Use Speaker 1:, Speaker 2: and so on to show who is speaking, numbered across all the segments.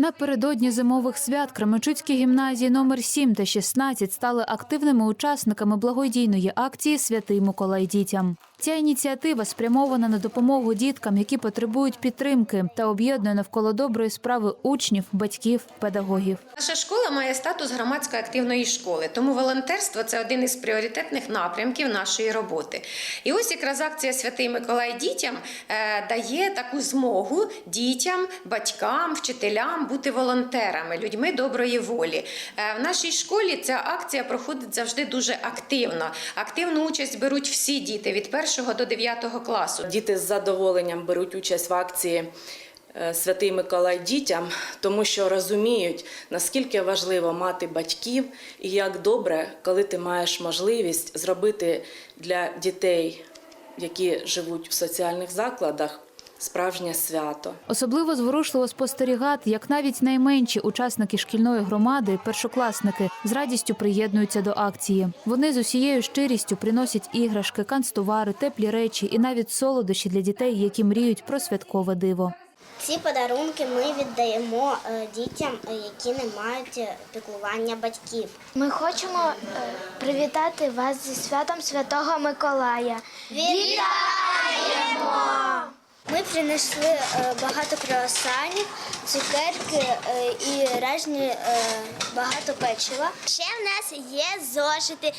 Speaker 1: Напередодні зимових свят Кременчуцькі гімназії номер 7 та 16 стали активними учасниками благодійної акції Святий Миколай дітям. Ця ініціатива спрямована на допомогу діткам, які потребують підтримки, та об'єднує навколо доброї справи учнів, батьків, педагогів.
Speaker 2: Наша школа має статус громадської активної школи, тому волонтерство це один із пріоритетних напрямків нашої роботи. І ось якраз акція Святий Миколай дітям е, дає таку змогу дітям, батькам, вчителям бути волонтерами, людьми доброї волі. Е, в нашій школі ця акція проходить завжди дуже активно. Активну участь беруть всі діти від 1 до 9 класу.
Speaker 3: Діти з задоволенням беруть участь в акції е, Святий Миколай дітям, тому що розуміють, наскільки важливо мати батьків і як добре, коли ти маєш можливість зробити для дітей, які живуть в соціальних закладах, справжнє свято.
Speaker 1: Особливо зворушливо спостерігати, як навіть найменші учасники шкільної громади, першокласники, з радістю приєднуються до акції. Вони з усією щирістю приносять іграшки, канцтовари, теплі речі і навіть солодощі для дітей, які мріють про святкове диво.
Speaker 4: Ці подарунки ми віддаємо е, дітям, е, які не мають е, піклування батьків.
Speaker 5: Ми хочемо привітати вас зі святом Святого Миколая.
Speaker 4: Ми принесли е, багато круасанів, цукерки е, і різні е, багато печива. Ще в нас є зошити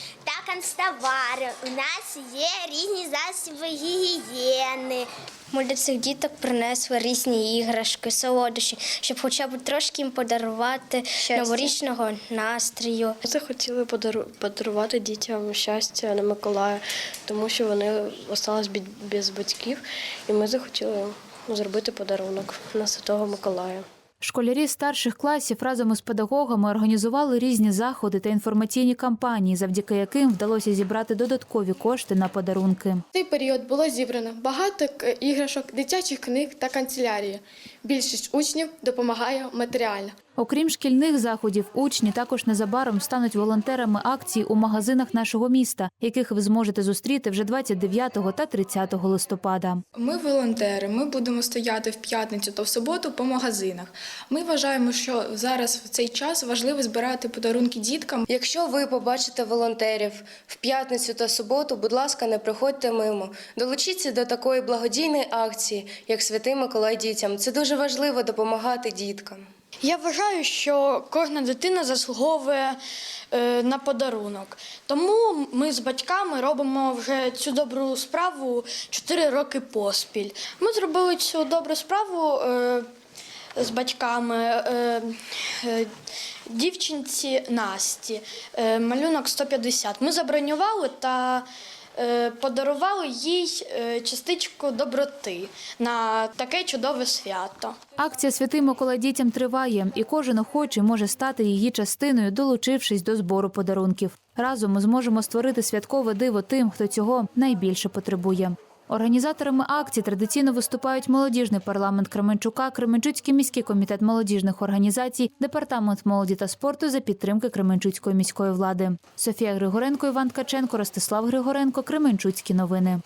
Speaker 4: канцтовари. У нас є різні засоби гігієни. Ми для цих діток принесли різні іграшки, солодощі, щоб хоча б трошки їм подарувати новорічного настрою.
Speaker 6: Ми захотіли подарувати дітям щастя на Миколая, тому що вони остались без батьків, і ми захотіли зробити подарунок на Святого Миколая.
Speaker 1: Школярі старших класів разом із педагогами організували різні заходи та інформаційні кампанії, завдяки яким вдалося зібрати додаткові кошти на подарунки.
Speaker 7: В цей період було зібрано багато іграшок, дитячих книг та канцелярії. Більшість учнів допомагає матеріально.
Speaker 1: Окрім шкільних заходів, учні також незабаром стануть волонтерами акцій у магазинах нашого міста, яких ви зможете зустріти вже 29 та 30 листопада.
Speaker 7: Ми волонтери. Ми будемо стояти в п'ятницю та в суботу по магазинах. Ми вважаємо, що зараз в цей час важливо збирати подарунки діткам.
Speaker 8: Якщо ви побачите волонтерів в п'ятницю та суботу, будь ласка, не приходьте мимо. Долучіться до такої благодійної акції, як Святий Миколай дітям. Це дуже важливо допомагати діткам.
Speaker 9: Я вважаю, що кожна дитина заслуговує е, на подарунок. Тому ми з батьками робимо вже цю добру справу 4 роки поспіль. Ми зробили цю добру справу е, з батьками е, дівчинці Насті, малюнок 150. Ми забронювали та подарували їй е, частичку доброти на таке чудове свято.
Speaker 1: Акція Святий Микола дітям триває, і кожен охочий може стати її частиною, долучившись до збору подарунків. Разом ми зможемо створити святкове диво тим, хто цього найбільше потребує. Організаторами акції традиційно виступають молодіжний парламент Кременчука, Кременчуцький міський комітет молодіжних організацій, департамент молоді та спорту за підтримки Кременчуцької міської влади. Софія Григоренко, Іван Ткаченко, Ростислав Григоренко, Кременчуцькі новини.